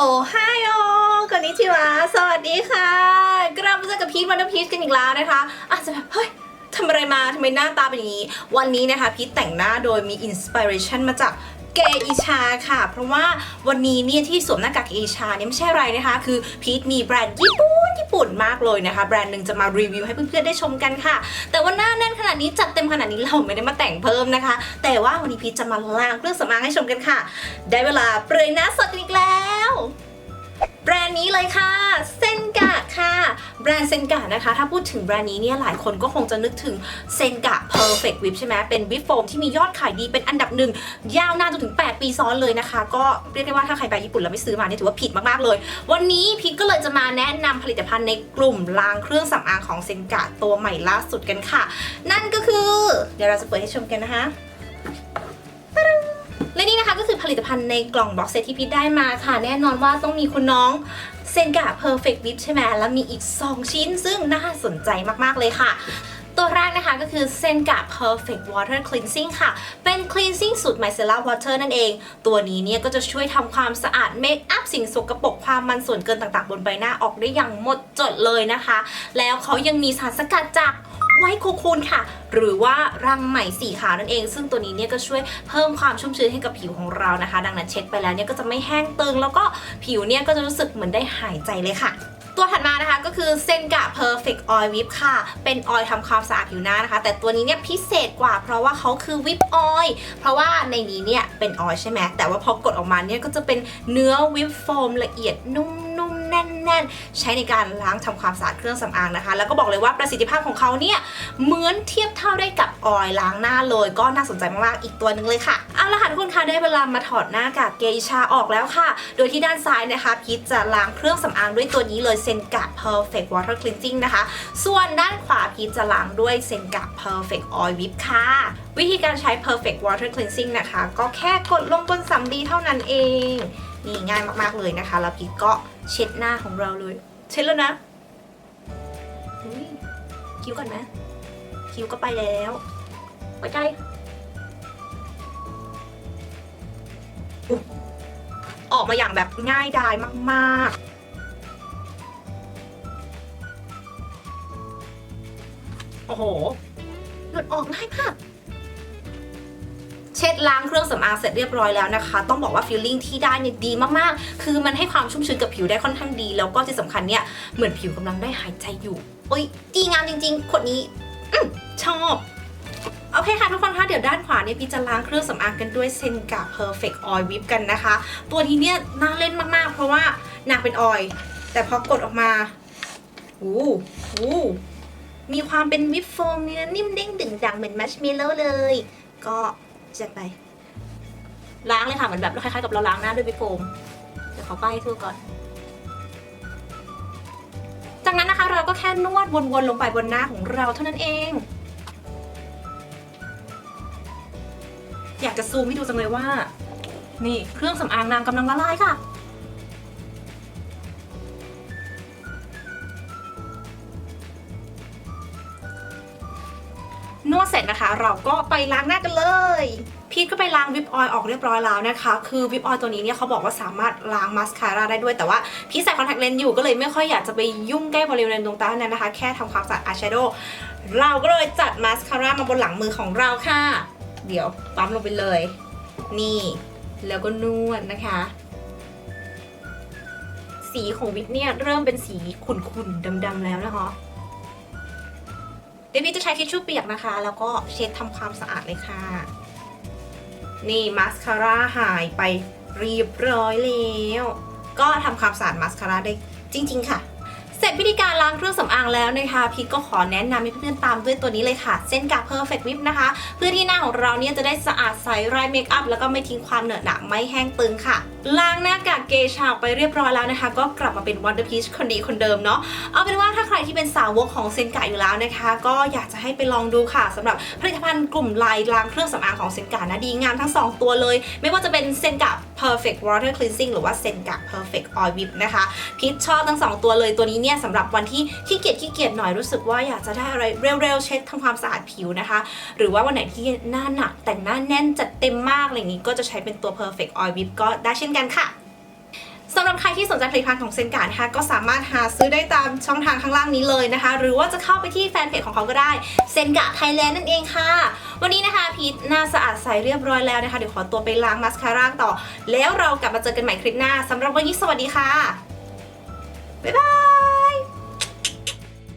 โอไฮโอคอนนิชิวะสวัสดีค่ะ กลับมาเจอกับพีทวันพีชกันอีกแล้วนะคะ อาจจะแบบ เฮ้ยทำอะไรมาทำไมหน้าตาเป็นอย่างนี้ วันนี้นะคะพีทแต่งหน้าโดยมีอินสปิเรชันมาจากเกอิชาค่ะ เพราะว่าวันนี้เนี่ยที่สวมหน้ากากเกอิชาเนี่ยไม่ใช่อะไรนะคะ คือพีทมีแบรนด์ญี่ปุ่นญี่ปุ่นมากเลยนะคะ แบรนด์หนึ่งจะมารีวิวให้เพื่อนๆได้ชมกันค่ะ แต่ว่าหน้าแน่นขนาดนี้จัดเต็มขนาดนี้เราไม่ได้มาแต่งเพิ่มนะคะ แต่ว่าวันนี้พีทจะมาล้างเครื่องสำอางให้ชมกันค่ะ ได้เวลาเปรยหน้าสดอีกแล้ว นี้เลยค่ะ เซนกะค่ะ แบรนด์เซนกะนะคะ ถ้าพูดถึงแบรนด์นี้เนี่ยหลายคนก็คงจะนึกถึงเซนกะ Perfect Whip ใช่ไหมเป็นวิปโฟมที่มียอดขายดีเป็นอันดับหนึ่งยาวนานจนถึง 8 ปีซ้อนเลยนะคะ ก็เรียกได้ว่าถ้าใครไปญี่ปุ่นแล้วไม่ซื้อมาเนี่ยถือว่าผิดมากๆเลย วันนี้พีทก็เลยจะมาแนะนำผลิตภัณฑ์ในกลุ่มล้างเครื่องสำอางของเซนกะตัวใหม่ล่าสุดกันค่ะ นั่นก็คือ เดี๋ยวเราจะเปิดให้ชมกันนะคะ และนี่นะคะก็คือผลิตภัณฑ์ในกล่องบ็อกเซตที่พีทได้มาค่ะ แน่นอนว่าต้องมีคุณน้องเซนกะ Perfect Whip ใช่ไหมแล้วมีอีก 2 ชิ้น ซึ่งน่าสนใจมากๆเลยค่ะตัวแรกนะคะก็คือเซนกะ Perfect Water Cleansing ค่ะ เป็น cleansing สูตร micellar water นั่นเอง ตัวนี้เนี่ยก็จะช่วยทำความสะอาดเมคอัพสิ่งสกปรกความมันส่วนเกินต่างๆ บนใบหน้าออกได้อย่างหมดจดเลยนะคะ แล้วเขายังมีสารสกัดจาก ไวท์โคคูนค่ะ หรือว่ารังไหมสีขาวนั่นเอง ซึ่งตัวนี้เนี่ยก็ช่วยเพิ่มความชุ่มชื้นให้กับผิวของเรานะคะ ดังนั้นเช็ดไปแล้วเนี่ยก็จะไม่แห้งตึง แล้วก็ผิวเนี่ยก็จะรู้สึกเหมือนได้หายใจเลยค่ะตัวถัดมานะคะก็คือเซนกะ Perfect Oil Whip ค่ะ เป็นออยล์ทำความสะอาดผิวหน้านะคะ แต่ตัวนี้เนี่ยพิเศษกว่าเพราะว่าเขาคือวิปออยล์เพราะว่าในนี้เนี่ยเป็นออยล์ใช่ไหมแต่ว่าพอกดออกมาเนี่ยก็จะเป็นเนื้อวิปโฟมละเอียดนุ่ม แน่นๆ ใช้ในการล้างทำความสะอาดเครื่องสำอางนะคะ แล้วก็บอกเลยว่าประสิทธิภาพของเขาเนี่ยเหมือนเทียบเท่าได้กับออยล์ล้างหน้าเลย ก็น่าสนใจมากๆอีกตัวหนึ่งเลยค่ะเอาละค่ะทุกคนคะได้เวลามาถอดหน้ากากเกอิชาออกแล้วค่ะ โดยที่ด้านซ้ายนะคะพีทจะล้างเครื่องสำอางด้วยตัวนี้เลยเซนกะ Perfect Water Cleansing นะคะ ส่วนด้านขวาพีทจะล้างด้วยเซนกะ Perfect Oil Whip ค่ะวิธีการใช้ Perfect Water Cleansing นะคะ ก็แค่กดลงบนสำลีเท่านั้นเอง นี่ง่ายมากๆเลยนะคะ แล้วพีทก็เช็ดหน้าของเราเลย เช็ดแล้วนะอุ๊ยคิ้วก่อนไหมคิ้วก็ไปแล้วไปใกล้อุ๊ยออกมาอย่างแบบง่ายดายมากๆโอ้โห หลุดออกง่ายมาก เช็ดล้างเครื่องสำอางเสร็จเรียบร้อยแล้วนะคะ ต้องบอกว่าฟีลลิ่งที่ได้เนี่ยดีมากๆ คือมันให้ความชุ่มชื้นกับผิวได้ค่อนข้างดี แล้วก็ที่สำคัญเนี่ยเหมือนผิวกำลังได้หายใจอยู่เอ้ยดีงามจริงๆขวดนี้อชอบโอเคค่ะทุกคนคะเดี๋ยวด้านขวาเนี่ยพี่จะล้างเครื่องสำอางกันด้วยเซนกา Perfect Oil Whip กันนะคะ ตัวนี้เนี่ยน่าเล่นมากๆ เพราะว่านางเป็นออยล์แต่พอกดออกมาอู้อู้มีความเป็นวิปโฟมเนื้อนิ่มเด้งดึงดังเหมือนมัชเมลโล่เลย ก็ จัดไป ล้างเลยค่ะเหมือนแบบคล้ายๆกับเราล้างหน้าด้วยวิปโฟมเดี๋ยวขอป้ายทั่วก่อน จากนั้นนะคะเราก็แค่นวดวนๆลงไปบนหน้าของเราเท่านั้นเองอยากจะซูมให้ดูจังเลยว่า นี่เครื่องสำอางนางกำลังละลายค่ะ นวดเสร็จนะคะ เราก็ไปล้างหน้ากันเลยพีทก็ไปล้างวิปออยล์ออกเรียบร้อยแล้วนะคะ คือวิปออยล์ตัวนี้เนี่ยเขาบอกว่าสามารถล้างมาสคาร่าได้ด้วย แต่ว่าพี่ใส่คอนแทคเลนส์อยู่ก็เลยไม่ค่อยอยากจะไปยุ่งใกล้บริเวณดวงตาเนั้นนะคะ แค่ทำความสะอาดอายแชโดว์เราก็เลยจัดมาสคาร่ามาบนหลังมือของเราค่ะ เดี๋ยวปั๊มลงไปเลย นี่ แล้วก็นวดนะคะ สีของวิปเนี่ยเริ่มเป็นสีขุ่นๆดำๆแล้วนะคะ ช้ทิชชู่เปียกนะคะ แล้วก็เช็ดทำความสะอาดเลยค่ะ นี่มาสคาร่าหายไปเรียบร้อยแล้วก็ทำความสะอาดมาสคาร่าได้จริง ๆ ค่ะเสร็จพิธีการล้างเครื่องสำอางแล้วนะคะพีทก็ขอแนะนำให้เพื่อนๆตามด้วยตัวนี้เลยค่ะเส้นกา Perfect Whip นะคะ เพื่อที่หน้าของเราเนี่ยจะได้สะอาดใสไร้เมคอัพแล้วก็ไม่ทิ้งความเหนอะหนะไม่แห้งตึงค่ะล้างหน้ากากเกชาออกไปเรียบร้อยแล้วนะคะ ก็กลับมาเป็น Wonder Peach คนดีคนเดิมเนาะเอาเป็นว่าถ้าใครที่เป็นสาวกของเซนกาอยู่แล้วนะคะ ก็อยากจะให้ไปลองดูค่ะสำหรับผลิตภัณฑ์กลุ่มลายล้างเครื่องสำอางของเซนกานะดีงามทั้ง 2 ตัวเลย ไม่ว่าจะเป็นเซนกา Perfect Water Cleansing หรือว่าเซนกา Perfect Oil Whip นะคะพีชชอบทั้ง 2 ตัวเลยตัวนี้เนี่ยสำหรับวันที่ขี้เกียจขี้เกียจหน่อยรู้สึกว่าอยากจะได้อะไรเร็วๆเช็ดทำความสะอาดผิวนะคะ หรือว่าวันไหนที่หน้าหนักแต่งหน้าแน่นจัดเต็มมากอะไรอย่างนี้ก็จะใช้เป็นตัว Perfect Oil Whip ก็ได้เช่นกันค่ะสำหรับใครที่สนใจผลิตภัณฑ์ของเซนการ์นะคะก็สามารถหาซื้อได้ตามช่องทางข้างล่างนี้เลยนะคะ หรือว่าจะเข้าไปที่แฟนเพจของเขาก็ได้เซนกะไทยแลนด์นั่นเองค่ะ วันนี้นะคะพีทหน้าสะอาดใสเรียบร้อยแล้วนะคะ เดี๋ยวขอตัวไปล้างมาสคาร่าต่อ แล้วเรากลับมาเจอกันใหม่คลิปหน้าสำหรับวันนี้สวัสดีค่ะบ๊ายบาย